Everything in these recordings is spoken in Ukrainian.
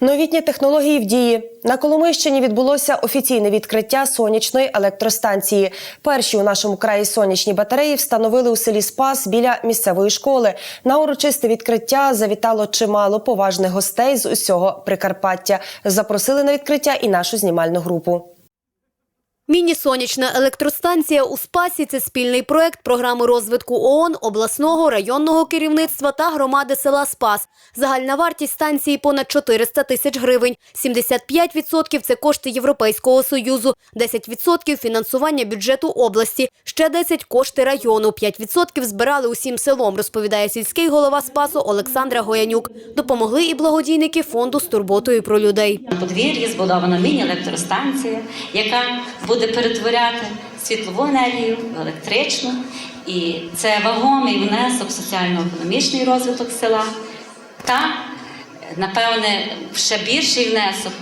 Новітні технології в дії на Коломийщині відбулося офіційне відкриття сонячної електростанції. Перші у нашому краї сонячні батареї встановили у селі Спас біля місцевої школи. На урочисте відкриття завітало чимало поважних гостей з усього Прикарпаття. Запросили на відкриття і нашу знімальну групу. Міні-сонячна електростанція у Спасі – це спільний проект програми розвитку ООН, обласного, районного керівництва та громади села Спас. Загальна вартість станції – понад 400 тисяч гривень. 75% – це кошти Європейського Союзу, 10% – фінансування бюджету області, ще 10% – кошти району, 5% збирали усім селом, розповідає сільський голова Спасу Олександра Гоянюк. Допомогли і благодійники фонду з турботою про людей. На подвір'ї збудована міні-електростанція, яка буде перетворяти світлову енергію в електричну. І це вагомий внесок в соціально-економічний розвиток села та, напевне, ще більший внесок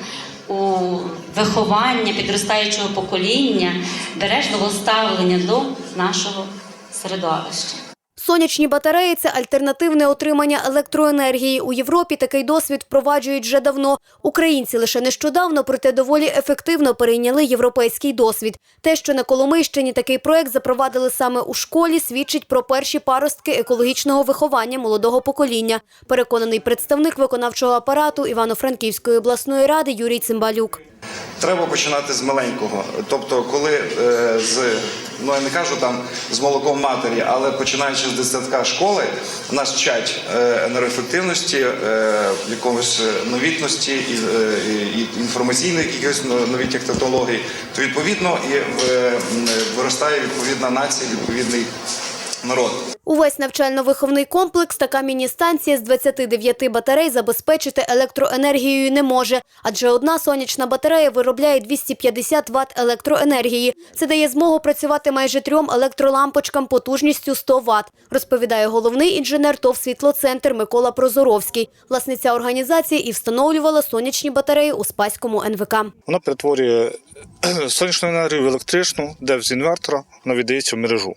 у виховання підростаючого покоління, бережного ставлення до нашого середовища. Сонячні батареї – це альтернативне отримання електроенергії. У Європі такий досвід впроваджують вже давно. Українці лише нещодавно, проте доволі ефективно перейняли європейський досвід. Те, що на Коломийщині такий проект запровадили саме у школі, свідчить про перші паростки екологічного виховання молодого покоління. Переконаний представник виконавчого апарату Івано-Франківської обласної ради Юрій Цимбалюк. Треба починати з маленького. Тобто, коли е, з ну я не кажу там з молоком матері, але починаючи з десятка школи, нас вчать е, енергоефективності, е, якомусь е, новітності і, і, інформаційних якихось но- новітніх технологій, то відповідно і виростає відповідна нація, відповідний народ. Увесь навчально-виховний комплекс така міні-станція з 29 батарей забезпечити електроенергією не може, адже одна сонячна батарея виробляє 250 Вт електроенергії. Це дає змогу працювати майже трьом електролампочкам потужністю 100 Вт, розповідає головний інженер ТОВ «Світлоцентр» Микола Прозоровський. Власниця організації і встановлювала сонячні батареї у Спаському НВК. Вона перетворює сонячну енергію в електричну, де з інвертора вона віддається в мережу.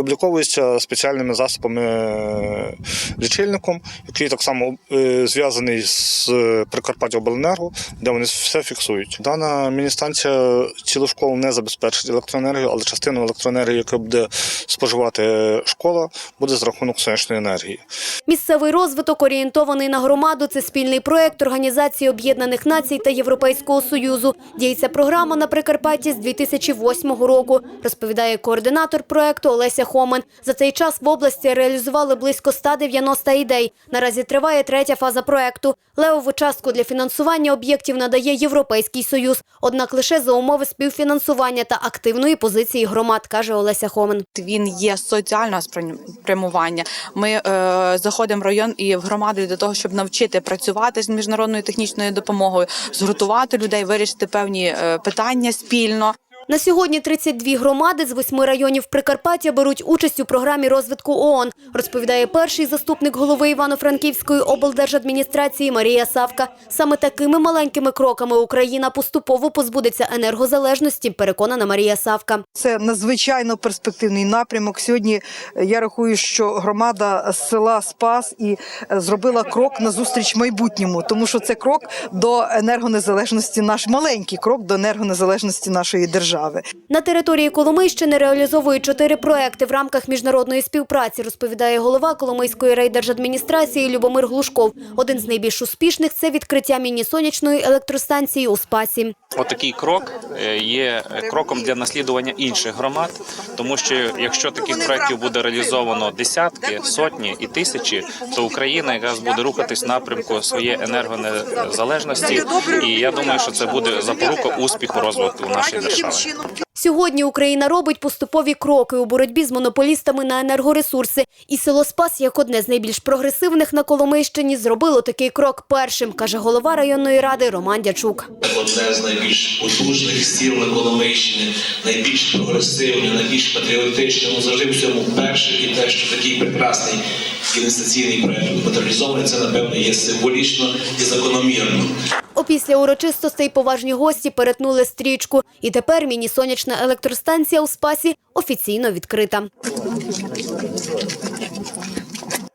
Обліковується спеціальними засобами е, лічильником, який так само е, зв'язаний з Прикарпаття Обленерго, де вони все фіксують. Дана міністанція цілу школу не забезпечить електроенергію, але частину електроенергії, яку буде споживати школа, буде з рахунок сонячної енергії. Місцевий розвиток орієнтований на громаду. Це спільний проект Організації Об'єднаних Націй та Європейського Союзу. Діється програма на Прикарпатті з 2008 року, розповідає координатор проекту Олеся Хомен. За цей час в області реалізували близько 190 ідей. Наразі триває третя фаза проекту. Левову частку для фінансування об'єктів надає Європейський Союз. Однак лише за умови співфінансування та активної позиції громад, каже Олеся Хомен. Він є соціального спрямування. Ми е, заходимо в район і в громади для того, щоб навчити працювати з міжнародною технічною допомогою, згуртувати людей, вирішити певні е, питання спільно. На сьогодні 32 громади з восьми районів Прикарпаття беруть участь у програмі розвитку ООН, розповідає перший заступник голови Івано-Франківської облдержадміністрації Марія Савка. Саме такими маленькими кроками Україна поступово позбудеться енергозалежності, переконана Марія Савка. Це надзвичайно перспективний напрямок. Сьогодні е, я рахую, що громада села Спас і е, зробила крок назустріч майбутньому, тому що це крок до енергонезалежності, наш маленький крок до енергонезалежності нашої держави. На території Коломийщини реалізовують чотири проекти в рамках міжнародної співпраці, розповідає голова Коломийської райдержадміністрації Любомир Глушков. Один з найбільш успішних – це відкриття міні-сонячної електростанції у Спасі. Отакий крок е, є кроком для наслідування інших громад, тому що якщо таких проєктів буде реалізовано десятки, сотні і тисячі, то Україна якраз буде рухатись в напрямку своєї енергонезалежності. І я думаю, що це буде запорука успіху розвитку нашої держави. Сьогодні Україна робить поступові кроки у боротьбі з монополістами на енергоресурси. І село Спас, як одне з найбільш прогресивних на Коломийщині, зробило такий крок першим, каже голова районної ради Роман Дячук. одне з найбільш потужних сіл на Коломийщині, найбільш прогресивне, найбільш патріотичне, ну завжди в цьому перше і те, що такий прекрасний інвестиційний проект матеріалізований, напевно є символічно і закономірно. Опісля урочистостей поважні гості перетнули стрічку. І тепер міні-сонячна електростанція у Спасі офіційно відкрита.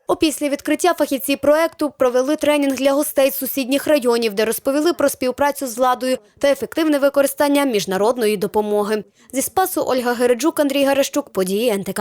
Опісля Після відкриття фахівці проекту провели тренінг для гостей з сусідніх районів, де розповіли про співпрацю з владою та ефективне використання міжнародної допомоги. Зі спасу Ольга Гереджук, Андрій Гарещук, події НТК.